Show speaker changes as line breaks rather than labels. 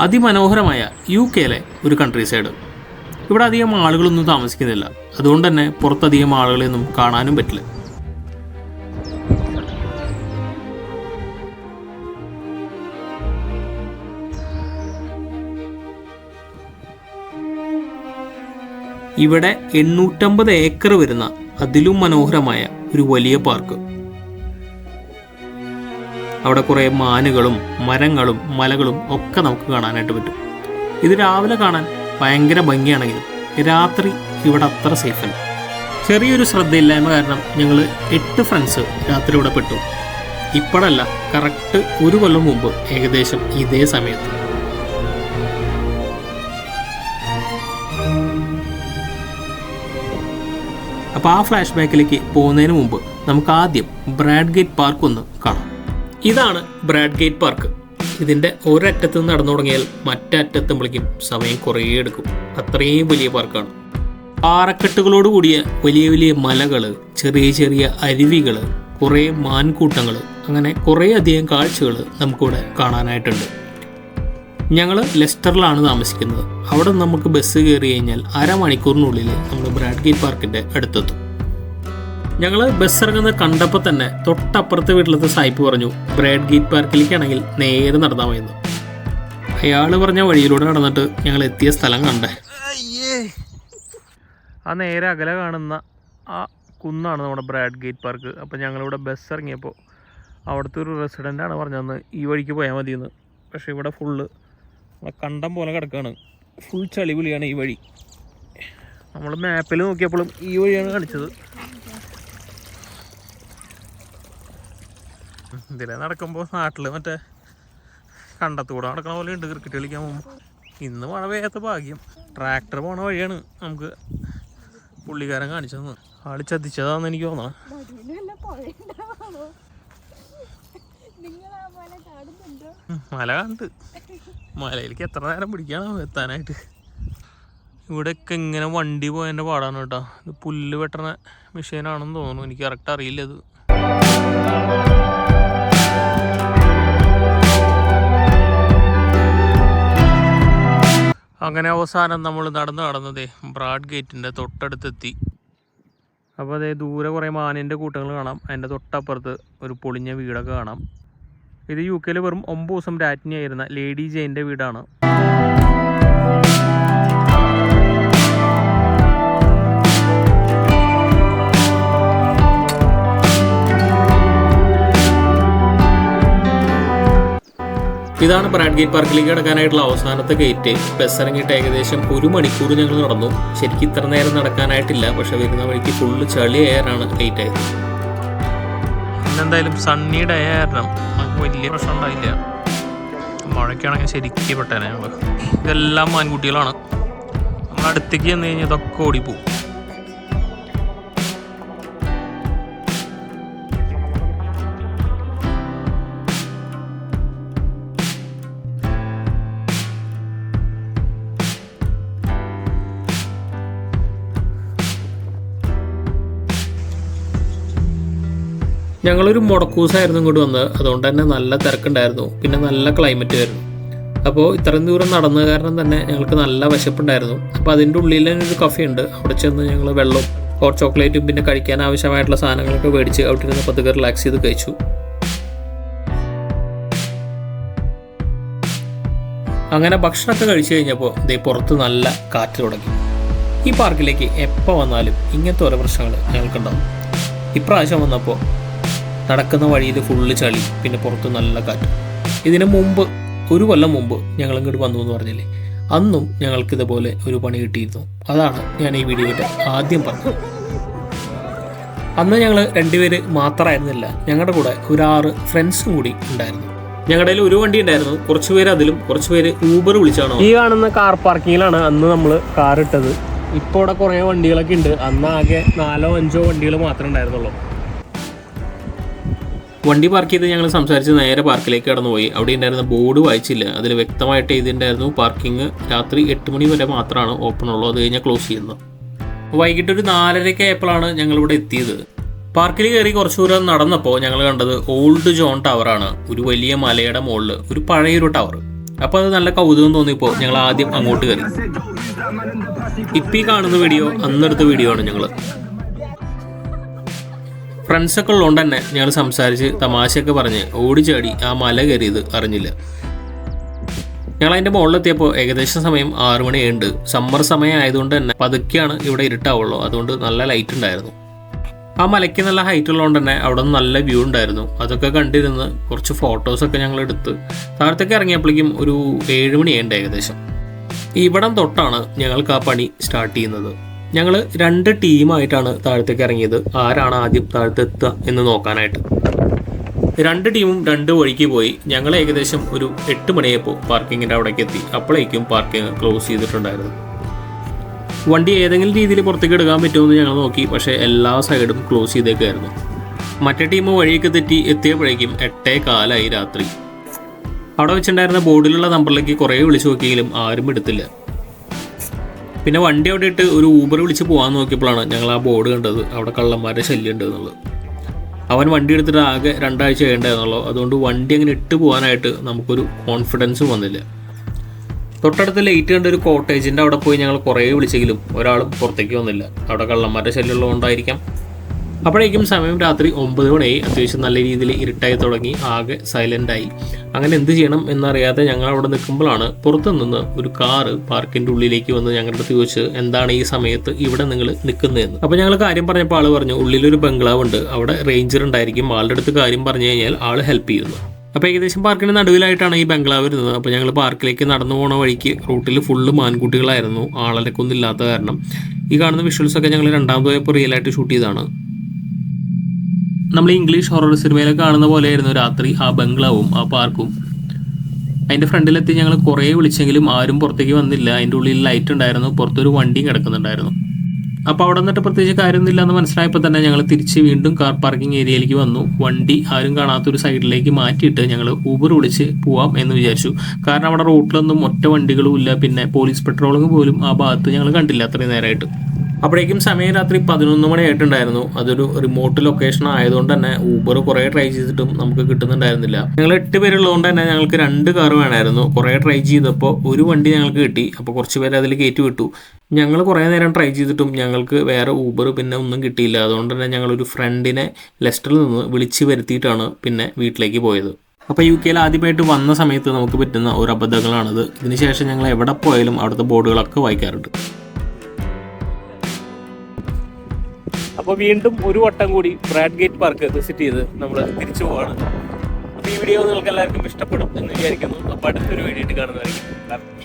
അതിമനോഹരമായ യു കെയിലെ ഒരു കൺട്രി സൈഡ് ഇവിടെ അധികം ആളുകളൊന്നും താമസിക്കുന്നില്ല. അതുകൊണ്ട് തന്നെ പുറത്തധികം ആളുകളെയൊന്നും കാണാനും പറ്റില്ല. ഇവിടെ എണ്ണൂറ്റമ്പത് ഏക്കർ വരുന്ന അതിലും മനോഹരമായ ഒരു വലിയ പാർക്ക് അവിടെ കുറേ മാനുകളും മരങ്ങളും മലകളും ഒക്കെ നമുക്ക് കാണാനായിട്ട് പറ്റും. ഇത് രാവിലെ കാണാൻ ഭയങ്കര ഭംഗിയാണെങ്കിലും രാത്രി ഇവിടെ അത്ര സേഫല്ല ചെറിയൊരു ശ്രദ്ധയില്ലായ്മ കാരണം ഞങ്ങൾ എട്ട് ഫ്രണ്ട്സ് രാത്രി ഇവിടെ പെട്ടു. ഇപ്പോഴല്ല കറക്റ്റ് ഒരു കൊല്ലം മുമ്പ് ഏകദേശം ഇതേ സമയത്ത്. അപ്പോൾ ആ ഫ്ലാഷ് ബാക്കിലേക്ക് പോകുന്നതിന് മുമ്പ് നമുക്ക് ആദ്യം ബ്രാഡ്ഗേറ്റ് പാർക്ക് ഒന്ന് കാണാം. ഇതാണ് ബ്രാഡ് ഗേറ്റ് പാർക്ക്. ഇതിന്റെ ഒരറ്റത്ത് നിന്ന് നടന്നു തുടങ്ങിയാൽ മറ്റേ വിളിക്കും. സമയം കുറേ എടുക്കും. അത്രയും വലിയ പാർക്കാണ്. പാറക്കെട്ടുകളോട് കൂടിയ വലിയ വലിയ മലകൾ ചെറിയ ചെറിയ അരുവികൾ കുറേ മാൻകൂട്ടങ്ങൾ അങ്ങനെ കുറേ അധികം കാഴ്ചകൾ നമുക്കിവിടെ കാണാനായിട്ടുണ്ട്. ഞങ്ങൾ ലെസ്റ്ററിലാണ് താമസിക്കുന്നത്. അവിടെ നമുക്ക് ബസ് കയറി കഴിഞ്ഞാൽ അരമണിക്കൂറിനുള്ളിൽ നമ്മൾ ബ്രാഡ്ഗേറ്റ് പാർക്കിന്റെ അടുത്തെത്തും. ഞങ്ങൾ ബസ് ഇറങ്ങുന്നത് കണ്ടപ്പോൾ തന്നെ തൊട്ടപ്പുറത്തെ വീട്ടിലത്തെ സായിപ്പ് പറഞ്ഞു ബ്രാഡ് ഗേറ്റ് പാർക്കിലേക്കാണെങ്കിൽ നേരെ നടന്നാൽ മതിയെന്ന്. അയാൾ പറഞ്ഞ വഴിയിലൂടെ നടന്നിട്ട് ഞങ്ങൾ എത്തിയ സ്ഥലം കണ്ടേ. ആ നേരെ അകലെ കാണുന്ന ആ കുന്നാണ് നമ്മുടെ ബ്രാഡ് ഗേറ്റ് പാർക്ക് അപ്പം ഞങ്ങളിവിടെ ബസ് ഇറങ്ങിയപ്പോൾ അവിടുത്തെ ഒരു റെസിഡന്റാണ് പറഞ്ഞതെന്ന് ഈ വഴിക്ക് പോയാൽ മതിയെന്ന്. പക്ഷേ ഇവിടെ ഫുള്ള് നമ്മളെ കണ്ടം പോലെ കിടക്കുകയാണ് ഫുൾ ചളിപുളിയാണ് ഈ വഴി. നമ്മൾ മാപ്പിൽ നോക്കിയപ്പോഴും ഈ വഴിയാണ് കാണിച്ചത്. ഇതിലെ നടക്കുമ്പോൾ നാട്ടിൽ മറ്റേ കണ്ടത്തൂടെ നടക്കണ പോലെ ഉണ്ട് ക്രിക്കറ്റ് കളിക്കാൻ പോകുമ്പോൾ ഇന്ന് മഴ പെയ്യാത്ത ഭാഗ്യം. ട്രാക്ടർ പോണ വഴിയാണ് നമുക്ക് പുള്ളിക്കാരൻ കാണിച്ചു തന്നത്. ആൾ ചതിച്ചതാന്ന് എനിക്ക് തോന്നണം. മല കണ്ട്. മലയിലേക്ക് എത്ര നേരം പിടിക്കാണോ എത്താനായിട്ട്? ഇവിടെയൊക്കെ ഇങ്ങനെ വണ്ടി പോയതിന്റെ പാടാണ് കേട്ടോ. ഇത് പുല്ല് വെട്ടണ മെഷീനാണെന്ന് തോന്നുന്നു. എനിക്ക് കറക്റ്റ് അറിയില്ല ഇത്. അങ്ങനെ അവസാനം നമ്മൾ നടന്ന് നടന്നതേ ബ്രാഡ് ഗേറ്റിന്റെ തൊട്ടടുത്തെത്തി. അപ്പോൾ അതേ ദൂരെ കുറേ മാനിന്റെ കൂട്ടങ്ങൾ കാണാം. അതിന്റെ തൊട്ടപ്പുറത്ത് ഒരു പൊളിഞ്ഞ വീടൊക്കെ കാണാം. ഇത് യു കെയിൽ വെറും ഒമ്പത് ദിവസം രാജ്ഞിയായിരുന്ന ലേഡി ജെയിന്റെ വീടാണ്. ഇതാണ് ബ്രാഡ് ഗേറ്റ് പാർക്കിലേക്ക് കിടക്കാനായിട്ടുള്ള അവസാനത്തെ ഗേറ്റ്. ബസ് ഇറങ്ങിയിട്ട് ഏകദേശം ഒരു മണിക്കൂർ ഞങ്ങൾ നടന്നു. ശരിക്കും ഇത്ര നേരം നടക്കാനായിട്ടില്ല. പക്ഷെ വരുന്ന വഴിക്ക് ഫുള്ള് ചളി എയറാണ് ഗേറ്റ് ആയത്. എന്തായാലും സണ്ണി ഡേ കാരണം നമുക്ക് വലിയ പ്രശ്നം ഉണ്ടായില്ല. മഴയ്ക്കാണെങ്കിൽ ശരിക്കും പെട്ടേനെ ഞങ്ങൾ ഇതെല്ലാം മാൻകുട്ടികളാണ് നമ്മൾ അടുത്തേക്ക് ചെന്ന് കഴിഞ്ഞാൽ ഇതൊക്കെ ഓടിപ്പോവും. ഞങ്ങളൊരു മുടക്കൂസായിരുന്നു ഇങ്ങോട്ട് വന്നത്. അതുകൊണ്ട് തന്നെ നല്ല തിരക്കുണ്ടായിരുന്നു. പിന്നെ നല്ല ക്ലൈമറ്റ് ആയിരുന്നു. അപ്പോൾ ഇത്രയും ദൂരം നടന്ന കാരണം തന്നെ ഞങ്ങൾക്ക് നല്ല വിശപ്പുണ്ടായിരുന്നു. അപ്പോൾ അതിന്റെ ഉള്ളിൽ തന്നെ ഒരു കഫേ ഉണ്ട്. അവിടെ ചെന്ന് ഞങ്ങൾ വെള്ളവും ഹോട്ട് ചോക്ലേറ്റും പിന്നെ കഴിക്കാൻ ആവശ്യമായിട്ടുള്ള സാധനങ്ങളൊക്കെ മേടിച്ച് അവിടെ ഇരുന്ന് പതുക്കെ റിലാക്സ് ചെയ്ത് കഴിച്ചു. അങ്ങനെ ഭക്ഷണമൊക്കെ കഴിച്ചു കഴിഞ്ഞപ്പോൾ ദേ പുറത്ത് നല്ല കാറ്റ് തുടങ്ങി. ഈ പാർക്കിലേക്ക് എപ്പോൾ വന്നാലും ഇങ്ങനത്തെ ഓരോ പ്രശ്നങ്ങൾ ഞങ്ങൾക്കുണ്ടാവും. ഇപ്രാവശ്യം വന്നപ്പോൾ നടക്കുന്ന വഴിയിൽ ഫുള്ള് ചളി പിന്നെ പുറത്ത് നല്ല കാറ്റ്. ഇതിനു മുമ്പ് ഒരു കൊല്ലം മുമ്പ് ഞങ്ങൾ ഇങ്ങോട്ട് വന്നു എന്ന് പറഞ്ഞില്ലേ? അന്നും ഞങ്ങൾക്ക് ഇതുപോലെ ഒരു പണി കിട്ടിയിരുന്നു. അതാണ് ഞാൻ ഈ വീഡിയോയുടെ ആദ്യം പറഞ്ഞത്. അന്ന് ഞങ്ങൾ രണ്ടുപേര് മാത്രമായിരുന്നില്ല ഞങ്ങളുടെ കൂടെ ഒരു ആറ് ഫ്രണ്ട്സും കൂടി ഉണ്ടായിരുന്നു. ഞങ്ങളുടെ ഒരു വണ്ടി ഉണ്ടായിരുന്നു. കുറച്ച് പേര് അതിലും കുറച്ച് പേര് ഊബർ വിളിച്ചാണ്? ഈ കാണുന്ന കാർ പാർക്കിങ്ങിലാണ് അന്ന് നമ്മൾ കാർ ഇട്ടത്. ഇപ്പോൾ ഇവിടെ കുറേ വണ്ടികളൊക്കെ ഉണ്ട്. അന്ന് ആകെ നാലോ അഞ്ചോ വണ്ടികൾ മാത്രമേ ഉണ്ടായിരുന്നുള്ളൂ. വണ്ടി പാർക്ക് ചെയ്ത് ഞങ്ങൾ സംസാരിച്ച് നേരെ പാർക്കിലേക്ക് കടന്നുപോയി. അവിടെ ഉണ്ടായിരുന്ന ബോർഡ് വായിച്ചില്ല. അതിൽ വ്യക്തമായിട്ട് എഴുതിയിട്ടുണ്ടായിരുന്നു പാർക്കിംഗ് രാത്രി എട്ട് മണി വരെ മാത്രമാണ് ഓപ്പൺ ഉള്ളൂ. അത് കഴിഞ്ഞാൽ ക്ലോസ് ചെയ്യുന്നത് വൈകിട്ട് ഒരു നാലരയ്ക്ക് ആയപ്പോഴാണ് ഞങ്ങൾ ഇവിടെ എത്തിയത് പാർക്കിൽ കയറി കുറച്ചു ദൂരം നടന്നപ്പോൾ ഞങ്ങൾ കണ്ടത് ഓൾഡ് ജോൺ ടവറാണ് ഒരു വലിയ മലയുടെ മുകളിൽ ഒരു പഴയൊരു ടവർ അപ്പോൾ അത് നല്ല കൗതുകം തോന്നിയപ്പോൾ ഞങ്ങൾ ആദ്യം അങ്ങോട്ട് കയറി. ഇപ്പി കാണുന്ന വീഡിയോ അന്നെടുത്ത വീഡിയോ ആണ് ഞങ്ങൾ ഫ്രണ്ട്സൊക്കെ ഉള്ളതുകൊണ്ട് തന്നെ ഞങ്ങൾ സംസാരിച്ച് തമാശയൊക്കെ പറഞ്ഞ് ഓടിച്ചാടി ആ മല കയറിയത് അറിഞ്ഞില്ല. ഞങ്ങൾ അതിന്റെ മുകളിലെത്തിയപ്പോൾ ഏകദേശം സമയം ആറു മണിയുണ്ട് സമ്മർ സമയം ആയതുകൊണ്ട് തന്നെ പതുക്കെയാണ് ഇവിടെ ഇരുട്ടാവുള്ളൂ. അതുകൊണ്ട് നല്ല ലൈറ്റ് ഉണ്ടായിരുന്നു. ആ മലയ്ക്ക് നല്ല ഹൈറ്റ് ഉള്ളതുകൊണ്ട് തന്നെ അവിടെ നിന്ന് നല്ല വ്യൂ ഉണ്ടായിരുന്നു. അതൊക്കെ കണ്ടിരുന്ന് കുറച്ച് ഫോട്ടോസൊക്കെ ഞങ്ങൾ എടുത്ത് താഴത്തേക്ക് ഇറങ്ങിയപ്പോഴേക്കും ഒരു ഏഴ് മണിയുണ്ട് ഏകദേശം. ഇവിടം തൊട്ടാണ് ഞങ്ങൾക്ക് ആ പണി സ്റ്റാർട്ട് ചെയ്യുന്നത്. ഞങ്ങൾ രണ്ട് ടീമായിട്ടാണ് താഴത്തേക്ക് ഇറങ്ങിയത്. ആരാണ് ആദ്യം താഴത്തെത്തുക എന്ന് നോക്കാനായിട്ട്. രണ്ട് ടീമും രണ്ട് വഴിക്ക് പോയി. ഞങ്ങൾ ഏകദേശം ഒരു എട്ട് മണിയായപ്പോൾ പാർക്കിങ്ങിന്റെ അവിടേക്ക് എത്തി. അപ്പോഴേക്കും പാർക്കിംഗ് ക്ലോസ് ചെയ്തിട്ടുണ്ടായിരുന്നു. വണ്ടി ഏതെങ്കിലും രീതിയിൽ പുറത്തേക്ക് എടുക്കാൻ പറ്റുമെന്ന് ഞങ്ങൾ നോക്കി. പക്ഷേ എല്ലാ സൈഡും ക്ലോസ് ചെയ്തേക്കായിരുന്നു. മറ്റേ ടീം വഴിയൊക്കെ തെറ്റി എത്തിയപ്പോഴേക്കും എട്ടേ കാലായി രാത്രി. അവിടെ വെച്ചിട്ടുണ്ടായിരുന്ന ബോർഡിലുള്ള നമ്പറിലേക്ക് കുറേ വിളിച്ചു നോക്കിയെങ്കിലും ആരും എടുത്തില്ല. പിന്നെ വണ്ടി അവിടെ ഇട്ട് ഒരു ഊബർ വിളിച്ച് പോകാൻ നോക്കിയപ്പോഴാണ് ഞങ്ങൾ ആ ബോർഡ് കണ്ടത്. അവിടെ കള്ളന്മാരെ ശല്യം ഉണ്ട് എന്നുള്ളത്. അവൻ വണ്ടി എടുത്തിട്ട് ആകെ രണ്ടാഴ്ച ചെയ്യേണ്ടതെന്നുള്ളൂ അതുകൊണ്ട് വണ്ടി അങ്ങനെ ഇട്ട് പോകാനായിട്ട് നമുക്കൊരു കോൺഫിഡൻസ് വന്നില്ല. തൊട്ടടുത്ത് ലൈറ്റ് കണ്ട ഒരു കോട്ടേജിന്റെ അവിടെ പോയി ഞങ്ങൾ കുറേ വിളിച്ചെങ്കിലും ഒരാൾ പുറത്തേക്ക് വന്നില്ല. അവിടെ കള്ളന്മാരുടെ ശല്യം ഉള്ളതുകൊണ്ടായിരിക്കാം. അപ്പോഴേക്കും സമയം രാത്രി ഒമ്പത് മണിയായി. അത്യാവശ്യം നല്ല രീതിയിൽ ഇരുട്ടായി തുടങ്ങി. ആകെ സൈലന്റ് ആയി. അങ്ങനെ എന്ത് ചെയ്യണം എന്നറിയാതെ ഞങ്ങൾ അവിടെ നിൽക്കുമ്പോഴാണ് പുറത്തു നിന്ന് ഒരു കാറ് പാർക്കിന്റെ ഉള്ളിലേക്ക് വന്ന് ഞങ്ങളുടെ അടുത്ത് ചോദിച്ച് എന്താണ് ഈ സമയത്ത് ഇവിടെ നിങ്ങൾ നിൽക്കുന്നതെന്ന്? അപ്പോൾ ഞങ്ങൾ കാര്യം പറഞ്ഞപ്പോൾ ആൾ പറഞ്ഞു ഉള്ളിലൊരു ബംഗ്ലാവ് ഉണ്ട്. അവിടെ റേഞ്ചർ ഉണ്ടായിരിക്കും. ആളുടെ അടുത്ത് കാര്യം പറഞ്ഞു കഴിഞ്ഞാൽ ആൾ ഹെൽപ്പ് ചെയ്യുന്നു. അപ്പോൾ ഏകദേശം പാർക്കിന്റെ നടുവിലായിട്ടാണ് ഈ ബംഗ്ലാവ് വരുന്നത്. അപ്പോൾ ഞങ്ങൾ പാർക്കിലേക്ക് നടന്നു പോണ വഴിക്ക് റൂട്ടിൽ ഫുള്ള് മാൻകുട്ടികളായിരുന്നു. ആളലക്കൊന്നും ഇല്ലാത്ത കാരണം. ഈ കാണുന്ന വിഷ്വൽസ് ഒക്കെ ഞങ്ങൾ രണ്ടാമത് പോയപ്പോൾ റിയലായിട്ട് ഷൂട്ട് ചെയ്തതാണ്. നമ്മൾ ഇംഗ്ലീഷ് ഹൊറർ സിനിമയിലൊക്കെ കാണുന്ന പോലെയായിരുന്നു രാത്രി. ആ ബംഗ്ലാവും ആ പാർക്കും. അതിന്റെ ഫ്രണ്ടിലെത്തി ഞങ്ങൾ കുറേ വിളിച്ചെങ്കിലും ആരും പുറത്തേക്ക് വന്നില്ല. അതിന്റെ ഉള്ളിൽ ലൈറ്റ് ഉണ്ടായിരുന്നു. പുറത്തൊരു വണ്ടിയും കിടക്കുന്നുണ്ടായിരുന്നു. അപ്പോൾ അവിടെ നിന്നിട്ട് പ്രത്യേകിച്ച് കാര്യമൊന്നുമില്ല എന്ന് മനസ്സിലായപ്പോൾ തന്നെ ഞങ്ങൾ തിരിച്ച് വീണ്ടും കാർ പാർക്കിംഗ് ഏരിയയിലേക്ക് വന്നു. വണ്ടി ആരും കാണാത്തൊരു സൈഡിലേക്ക് മാറ്റിയിട്ട് ഞങ്ങൾ ഊബർ വിളിച്ച് പോവാം എന്ന് വിചാരിച്ചു. കാരണം അവിടെ റോട്ടിലൊന്നും ഒറ്റ വണ്ടികളും ഇല്ല. പിന്നെ പോലീസ് പെട്രോളിങ് പോലും ആ ഭാഗത്ത് ഞങ്ങൾ കണ്ടില്ല അത്രയും നേരമായിട്ട് അപ്പോഴേക്കും സമയം രാത്രി പതിനൊന്ന് മണി ആയിട്ടുണ്ടായിരുന്നു അതൊരു റിമോട്ട് ലൊക്കേഷൻ ആയതുകൊണ്ട് തന്നെ ഊബർ കുറേ ട്രൈ ചെയ്തിട്ടും നമുക്ക് കിട്ടുന്നുണ്ടായിരുന്നില്ല. ഞങ്ങൾ എട്ട് പേരുള്ളതുകൊണ്ട് തന്നെ ഞങ്ങൾക്ക് രണ്ട് കാർ വേണമായിരുന്നു. കുറേ ട്രൈ ചെയ്തപ്പോൾ ഒരു വണ്ടി ഞങ്ങൾക്ക് കിട്ടി. അപ്പോൾ കുറച്ച് പേര് അതിൽ കയറ്റി വിട്ടു. ഞങ്ങൾ കുറേ നേരം ട്രൈ ചെയ്തിട്ടും ഞങ്ങൾക്ക് വേറെ ഊബർ പിന്നെ ഒന്നും കിട്ടിയില്ല. അതുകൊണ്ട് തന്നെ ഞങ്ങളൊരു ഫ്രണ്ടിനെ ലെസ്റ്ററിൽ നിന്ന് വിളിച്ച് വരുത്തിയിട്ടാണ് പിന്നെ വീട്ടിലേക്ക് പോയത്. അപ്പോൾ യു കെയിൽ ആദ്യമായിട്ട് വന്ന സമയത്ത് നമുക്ക് പറ്റുന്ന ഒരു അബദ്ധങ്ങളാണിത്. ഇതിനുശേഷം ഞങ്ങൾ എവിടെ പോയാലും അവിടുത്തെ ബോർഡുകളൊക്കെ വായിക്കാറുണ്ട്. അപ്പോൾ വീണ്ടും ഒരു വട്ടം കൂടി ബ്രാഡ് ഗേറ്റ് പാർക്ക് വിസിറ്റ് ചെയ്ത് നമ്മൾ തിരിച്ചു പോവാണ്. അപ്പോൾ ഈ വീഡിയോ നിങ്ങൾക്ക് എല്ലാവർക്കും ഇഷ്ടപ്പെടും എന്ന് വിചാരിക്കുന്നു. അപ്പോൾ അടുത്തൊരു വീഡിയോ കാണുന്നതായിരിക്കും.